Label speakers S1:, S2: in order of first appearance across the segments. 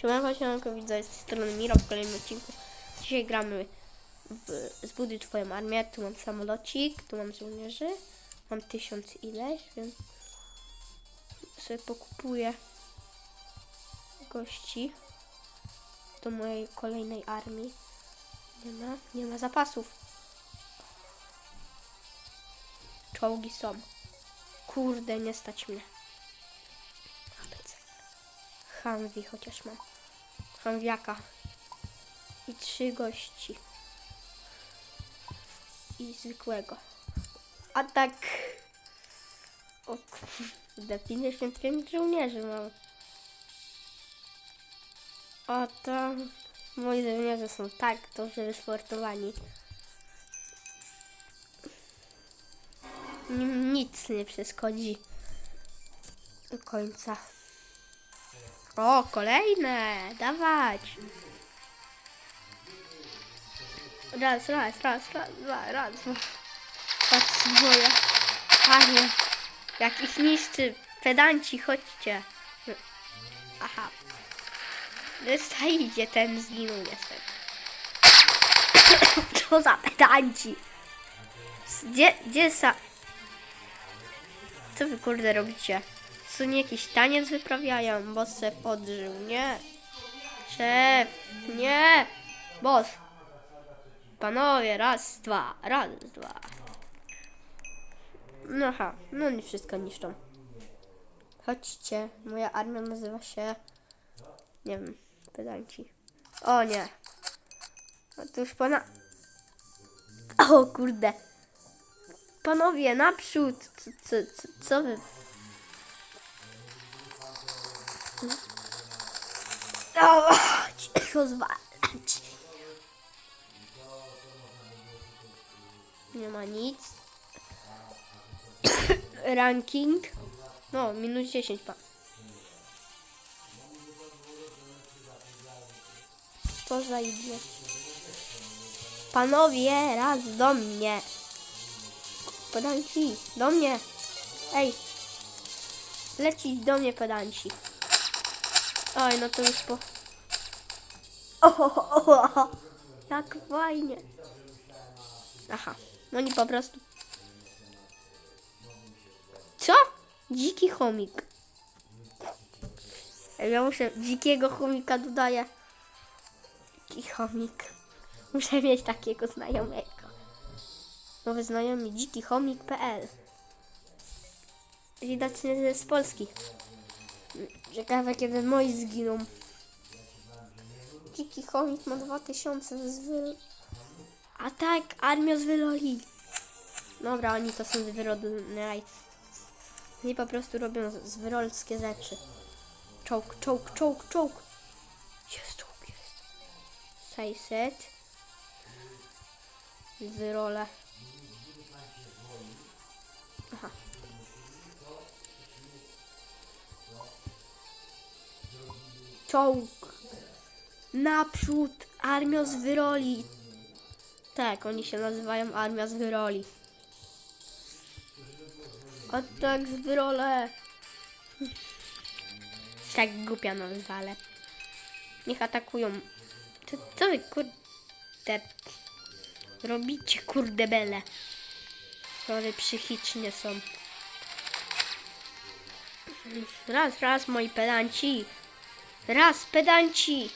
S1: Siemanko, siemanko, widzę z tej strony Miro w kolejnym odcinku. Dzisiaj gramy w Zbuduj Twoją armię. Tu mam samolocik, tu mam żołnierzy. Mam tysiąc ileś, więc sobie pokupuję gości do mojej kolejnej armii. Nie ma, nie ma zapasów. Czołgi są. Kurde, nie stać mnie. Hanwi chociaż mam. Hanwiaka. I trzy gości. I zwykłego. A tak... O kurde, 55 żołnierzy mam. A tam... Moi żołnierze są tak dobrze wysportowani. Nic nie przeszkodzi do końca. O, kolejne! Dawać! Raz, raz, raz, raz, dwa, raz. Patrz moja armia. Jak ich niszczy. Pedanci, chodźcie. Aha. Dostajcie, ten zginął niestety. Co za pedanci? Gdzie, gdzie sa... Co wy kurde robicie? Co nie jakiś taniec wyprawiają? Boss se podżył. Nie. Szef. Nie. Boss. Panowie, raz, dwa. Raz, dwa. No ha. No oni wszystko niszczą. Chodźcie. Moja armia nazywa się... Nie wiem. Pedanci. O nie. Otóż pana... O kurde. Panowie, naprzód. Co, co, co, co wy... Dawać, rozwalać. Nie ma nic. Ranking. No, minus 10 pa. To za idiot. Panowie, raz do mnie. Pedanci, do mnie. Ej. Lecić do mnie, pedanci. Oj, no to już po... O, o, o, o, jak fajnie. Aha, no oni po prostu... Co? Dziki chomik. Ja muszę dzikiego chomika dodaję. Dziki chomik. Muszę mieć takiego znajomego. Nowy znajomy dzikihomik.pl Widać nie z Polski. Ciekawe kiedy moi zginą. Dziki chomik ma 2000 z wy... A tak, armia z wyloli. Dobra, oni to są Knights. Oni po prostu robią zwyrolskie rzeczy. Czołg, czołg, czołg, czołg. Jest czołg, jest. 600. Wyrole. Czołg. Naprzód, armia z wyroli. Tak, oni się nazywają armia z wyroli. A tak z wyrole. Tak głupia nazwa, ale niech atakują. Co, co wy kurde robicie kurde bele? Chory psychicznie są. Raz, raz moi pedanci. Raz, pedanci!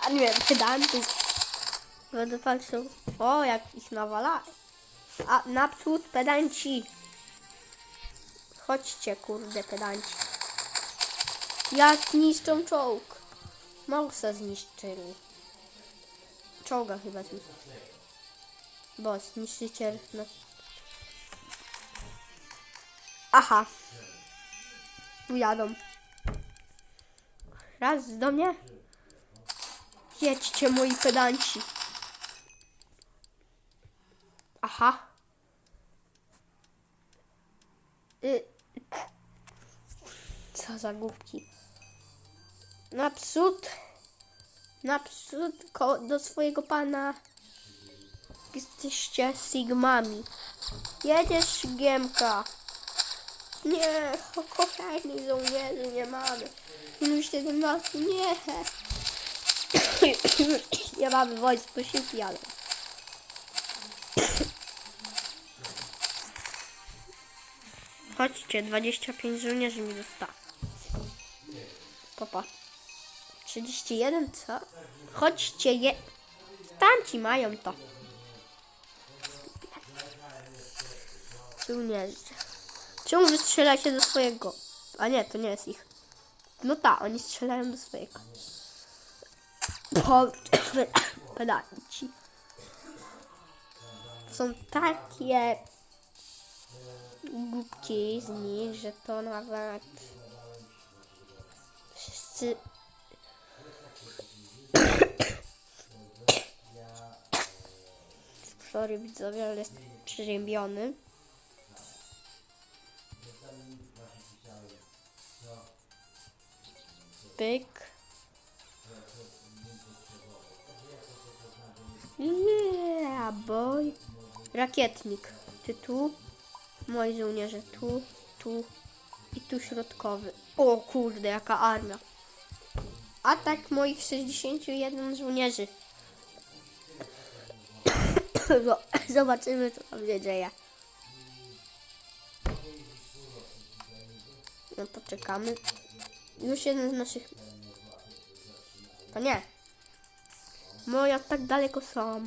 S1: A nie wiem, pedantów. Będę patrzył. O, jak ich nawala. A naprzód pedanci. Chodźcie, kurde, pedanci. Jak niszczą czołg. Mausa zniszczyli. Czołga chyba zniszczyli. Boss, niszczyciel. No. Aha. Tu jadą. Raz do mnie. Jedźcie moi pedanci. Aha. Y Co za głupki. Naprzód. Naprzód do swojego pana. Jesteście Sigmami. Jedziesz Giemka. Nie, kolejnych żołnierzy nie mamy. Minus 17, nie. nie mamy wojsk posiłki, ale... Chodźcie, 25 żołnierzy mi zostało. Popa. 31, co? Chodźcie, je... Tamci mają to. Żołnierze. Czemu wy strzelacie do swojego? A nie, to nie jest ich. No tak, oni strzelają do swojego. Po... Pedanci. Są takie głupki z nich, że to nawet wszyscy Sorry widzowie, ale jest przeziębiony. Pyk. Yeah, boy. Rakietnik. Ty tu. Moi żołnierze tu, tu i tu środkowy. O kurde, jaka armia. Atak moich 61 żołnierzy. Zo- Zobaczymy, co tam się dzieje. No poczekamy. Już jeden z naszych... To nie. Moja tak daleko są.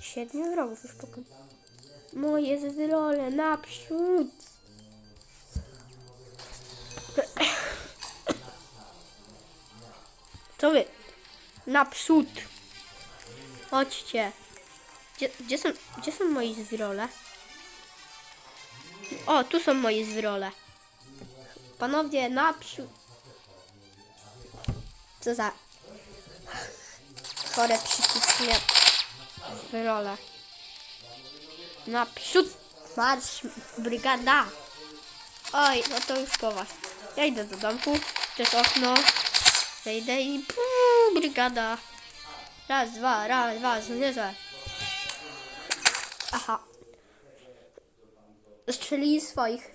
S1: Siedmiu wrogów już pokonał. Moje zwyrole naprzód. Co wy? Naprzód. Chodźcie. Gdzie, gdzie, są, gdzie są moi zwyrole? O, tu są moi zwyrole. Panowie, naprzód. Co za chore psychicznie zwyrole. Naprzód. Marsz, brygada. Oj, no to już po was. Ja idę do domku. Jest okno. Zejdę i puu, brygada. Raz, dwa, raz, dwa, zmierzę. Aha. Strzelili swoich.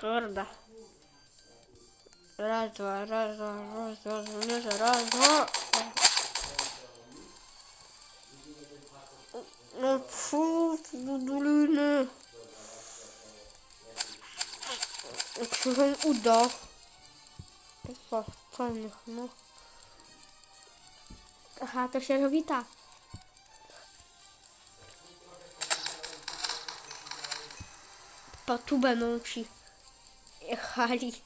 S1: Kurde. Raz, dwa, raz, dwa, raz, dwa, zmierzę, raz, dwa. No fu, do doliny. Jak się wam uda. Co niech, no. Aha, to się robi tak. Po tu będą ci jechali.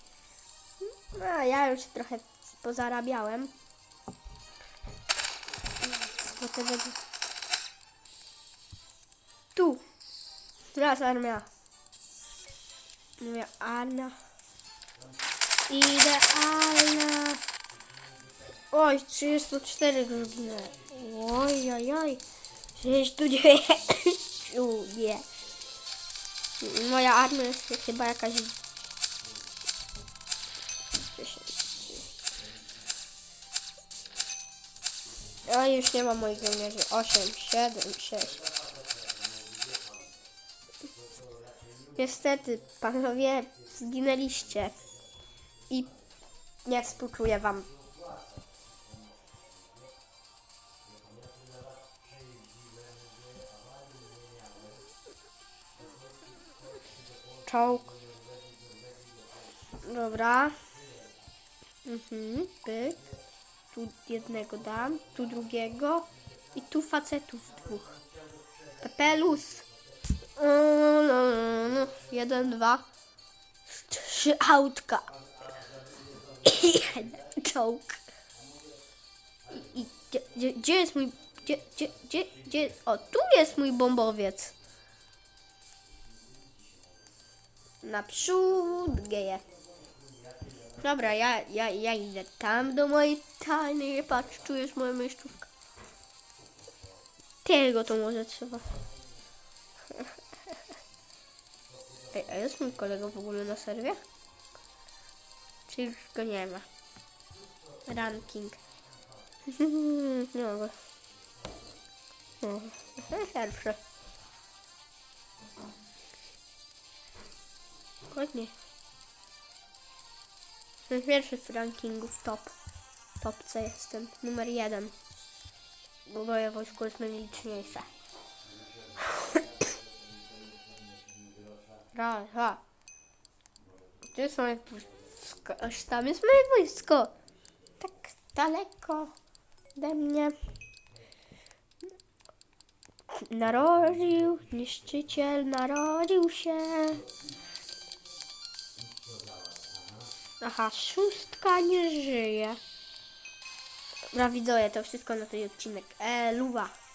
S1: No, ja już trochę pozarabiałem. Bo to będzie... Tu. Teraz armia. Moja armia. Idealna. Oj, 34 godziny. Oj, oj, oj. 69. Nie. Moja armia jest chyba jakaś... 10. Oj, już nie ma moich żołnierzy. 8, 7, 6. Niestety, panowie, zginęliście. I nie współczuję wam. Czołg. Dobra. Mhm, pyk. Tu jednego dam, tu drugiego i tu facetów dwóch. Pepelus. No, no, no. Jeden, dwa, trzy autka. Czołg. I, i gdzie, gdzie, gdzie jest mój... Gdzie, gdzie, gdzie, gdzie... O, tu jest mój bombowiec. Naprzód geje. Dobra, ja, ja, ja idę tam do mojej tajnej. Patrz, tu jest moja miejscówka. Tego to może trzeba. Ej, a jest mój kolega w ogóle na serwie? Czy już go nie ma? Ranking. nie mogę. O, Pierwszy. Ładnie. Jestem pierwszy w rankingu w top. Topce jestem. Numer jeden. Bo moje wojsko jest najliczniejsze. Raz, dwa. Gdzie jest moje wojsko? Aż tam jest moje wojsko. Daleko ode mnie. Narodził, niszczyciel narodził się. Aha, szóstka nie żyje. Dobra, widzowie, to wszystko na ten odcinek. E, luwa.